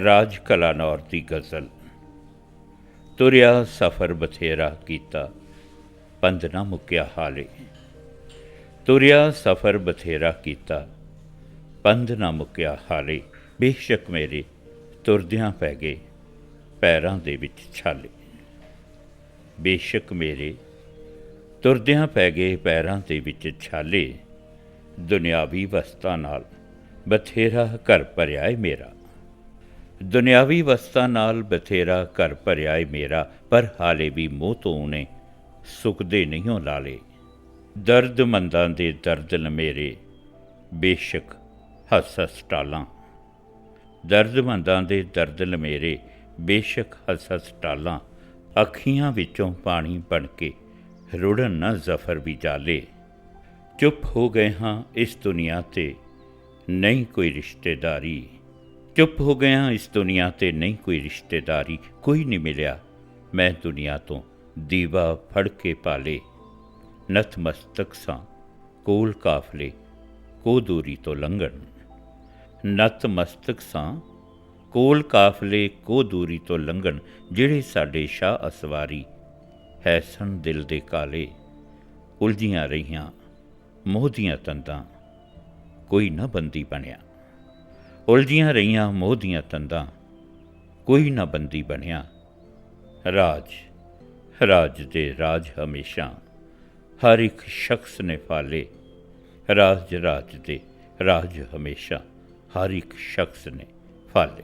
ਰਾਜ ਕਲਾਨੌਰ ਦੀ ਗਜ਼ਲ। ਤੁਰਿਆ ਸਫਰ ਬਥੇਰਾ ਕੀਤਾ ਪੰਧ ਨਾ ਮੁੱਕਿਆ ਹਾਲੇ। ਤੁਰਿਆ ਸਫਰ ਬਥੇਰਾ ਕੀਤਾ ਪੰਧ ਨਾ ਮੁੱਕਿਆ ਹਾਲੇ। ਬੇਸ਼ੱਕ ਮੇਰੇ ਤੁਰਦਿਆਂ ਪੈ ਗਏ ਪੈਰਾਂ ਦੇ ਵਿੱਚ ਛਾਲੇ। ਬੇਸ਼ੱਕ ਮੇਰੇ ਤੁਰਦਿਆਂ ਪੈ ਗਏ ਪੈਰਾਂ ਦੇ ਵਿੱਚ ਛਾਲੇ। ਦੁਨਿਆਵੀ ਵਸਤਾਂ ਨਾਲ ਬਥੇਰਾ ਘਰ ਭਰਿਆ ਏ ਮੇਰਾ। ਦੁਨਿਆਵੀ ਵਸਤਾਂ ਨਾਲ ਬਥੇਰਾ ਘਰ ਭਰਿਆ ਏ ਮੇਰਾ, ਪਰ ਹਾਲੇ ਵੀ ਮੋਹ ਤੋਂ ਨੇ ਸੁੱਕਦੇ ਨਹੀਂਓ ਲਾਲੇ। ਦਰਦ ਮੰਦਾਂ ਦੇ ਦਰਦ ਲਮੇਰੇ, ਬੇਸ਼ੱਕ ਹੱਸ ਹੱਸ ਟਾਲਾਂ। ਦਰਦ ਮੰਦਾਂ ਦੇ ਦਰਦ ਲਮੇਰੇ, ਬੇਸ਼ੱਕ ਹੱਸ ਹੱਸ ਟਾਲਾਂ। ਅੱਖੀਆਂ ਵਿੱਚੋਂ ਪਾਣੀ ਬਣ ਕੇ ਰੁੜਨ ਨਾ ਜ਼ਫਰ ਵੀ ਜਾਲੇ। ਚੁੱਪ ਹੋ ਗਏ ਹਾਂ ਇਸ ਦੁਨੀਆ ਤੇ, ਨਹੀਂ ਕੋਈ ਰਿਸ਼ਤੇਦਾਰੀ। ਚੁੱਪ ਹੋ ਗਿਆ, ਇਸ ਦੁਨੀਆ ਤੇ ਨਹੀਂ ਕੋਈ ਰਿਸ਼ਤੇਦਾਰੀ, ਕੋਈ ਨਹੀਂ ਮਿਲਿਆ। ਮੈਂ ਦੁਨੀਆ ਤੋਂ ਦੀਵਾ ਫੜ ਕੇ ਪਾਲੇ ਨਤ ਮਸਤਕ ਸਾਂ, ਕੋਲ ਕਾਫਲੇ, ਕੋ ਦੂਰੀ ਤੋਂ ਲੰਘਣ। ਨਤਮਸਤਕ ਸਾਂ, ਕੋਲ ਕਾਫਲੇ, ਕੋ ਦੂਰੀ ਤੋਂ ਲੰਘਣ, ਜਿਹੜੇ ਸਾਡੇ ਸ਼ਾਹ ਅਸਵਾਰੀ ਹੈ ਸਨ ਦਿਲ ਦੇ ਕਾਲੇ। ਉਲਝੀਆਂ ਰਹੀਆਂ ਮੋਹ ਦੀਆਂ ਤੰਦਾਂ, ਕੋਈ ਨਾ ਬੰਦੀ ਬਣਿਆ। ਉਲਝੀਆਂ ਰਹੀਆਂ ਮੋਹ ਦੀਆਂ ਤੰਦਾਂ, ਕੋਈ ਨਾ ਬੰਦੀ ਬਣਿਆ। ਰਾਜ ਰਾਜ ਦੇ ਰਾਜ ਹਮੇਸ਼ਾ, ਹਰ ਇੱਕ ਸ਼ਖਸ ਨੇ ਫਾਲੇ। ਰਾਜ ਰਾਜ ਦੇ ਰਾਜ ਹਮੇਸ਼ਾ, ਹਰ ਇੱਕ ਸ਼ਖਸ ਨੇ ਫਾਲੇ।